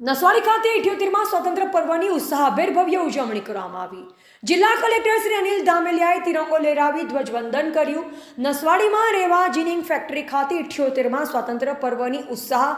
નસવાડી ખાતે ઇઠ્યોતેરમાં સ્વતંત્ર પર્વની ઉત્સાહભેર ભવ્ય ઉજવણી કરવામાં આવી. જિલ્લા કલેક્ટર શ્રી અનિલ ધામેલિયાએ તિરંગો લહેરાવી ધ્વજવંદન કર્યું. નસવાડીમાં રેવા જીનિંગ ફેક્ટરી ખાતે ઇઠ્યોતેરમાં સ્વતંત્ર પર્વની ઉત્સાહ,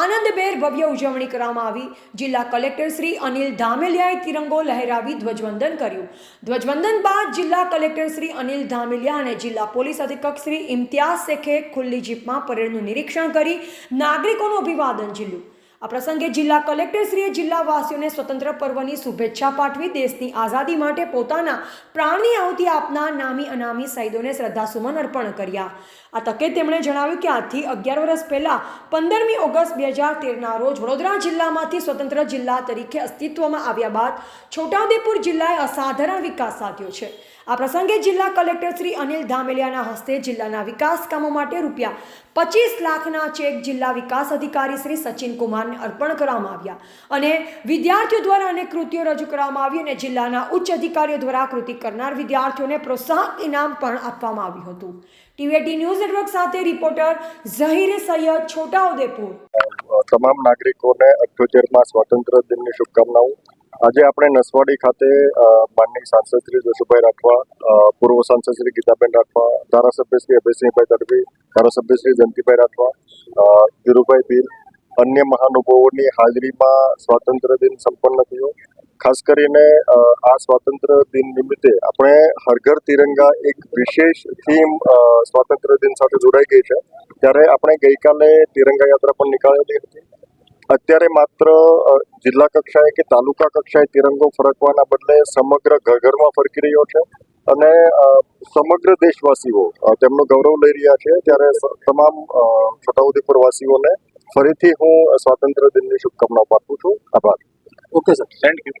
આનંદભેર ભવ્ય ઉજવણી કરવામાં આવી. જિલ્લા કલેક્ટર શ્રી અનિલ ધામેલિયાએ તિરંગો લહેરાવી ધ્વજવંદન કર્યું. ધ્વજવંદન બાદ જિલ્લા કલેક્ટર શ્રી અનિલ ધામેલિયા અને જિલ્લા પોલીસ અધિક્ષક શ્રી ઇમ્તિયાઝ શેખે ખુલ્લી જીપમાં પરેડનું નિરીક્ષણ કરી નાગરિકોનું અભિવાદન ઝીલ્યું. આ પ્રસંગે જિલ્લા કલેક્ટરશ્રીએ જિલ્લાવાસીઓને સ્વતંત્ર પર્વની શુભેચ્છા પાઠવી દેશની આઝાદી માટે પોતાના પ્રાણની આહુતિ આપનાર નામી અનામી શહીદોને શ્રદ્ધાસુમન અર્પણ કર્યા. આ તકે તેમણે જણાવ્યું કે આજથી અગિયાર વર્ષ પહેલાં પંદરમી ઓગસ્ટ બે હજાર તેરના રોજ વડોદરા જિલ્લામાંથી સ્વતંત્ર જિલ્લા તરીકે અસ્તિત્વમાં આવ્યા બાદ છોટાઉદેપુર જિલ્લાએ અસાધારણ વિકાસ સાધ્યો છે. આ પ્રસંગે જિલ્લા કલેક્ટર શ્રી અનિલ ધામેલિયાના હસ્તે જિલ્લાના વિકાસ કામો માટે રૂપિયા પચીસ લાખના ચેક જિલ્લા વિકાસ અધિકારી શ્રી સચિન કુમારને અર્પણ કરવામાં આવ્યા. અને વિદ્યાર્થીઓ દ્વારા અનેક કૃતિઓ રજૂ કરવામાં આવી અને જિલ્લાના ઉચ્ચ અધિકારીઓ દ્વારા કૃતિ કરનાર વિદ્યાર્થીઓને પ્રોત્સાહક ઇનામ પણ આપવામાં આવ્યું હતું. ટીવીટી ન્યૂઝ નેટવર્ક સાથે રિપોર્ટર ઝહીર સૈયદ છોટાઉદેપુર તમામ નાગરિકોને અઠ્યોતેરમાં સ્વાતંત્ર્ય દિનની શુભકામનાઓ. આજે આપણે નસવાડી ખાતે માનનીય સાંસદ શ્રી જશુભાઈ રાઠવા પૂર્વ સાંસદ શ્રી ગીતાબેન રાઠવા, ધારાસભ્ય શ્રી અભયસિંહભાઈ તડવી ધારાસભ્ય શ્રી જયંતિભાઈ રાઠવા ધીરુભાઈ ભીલ, અન્ય મહાનુભાવોની હાજરીમાં સ્વાતંત્ર્ય દિન સંપન્ન થયો. ખાસ કરીને આ સ્વાતંત્ર્ય દિન નિમિત્તે આપણે હર ઘર તિરંગા એક વિશેષ થીમ સ્વાતંત્ર્ય દિન સાથે જોડાઈ ગઈ છે. ત્યારે આપણે ગઈકાલે તિરંગા યાત્રા પણ નીકાળેલી હતી. અત્યારે માત્ર જિલ્લા કક્ષાએ કે તાલુકા કક્ષાએ તિરંગો ફરકવાના બદલે સમગ્ર ઘર ઘરમાં ફરકી રહ્યો છે અને સમગ્ર દેશવાસીઓ તેમનું ગૌરવ લઈ રહ્યા છે. ત્યારે તમામ છોટાઉદેપુર વાસીઓને ફરીથી હું સ્વાતંત્ર્ય દિનની શુભકામનાઓ પાઠવું છું. આભાર. Okay sir thank you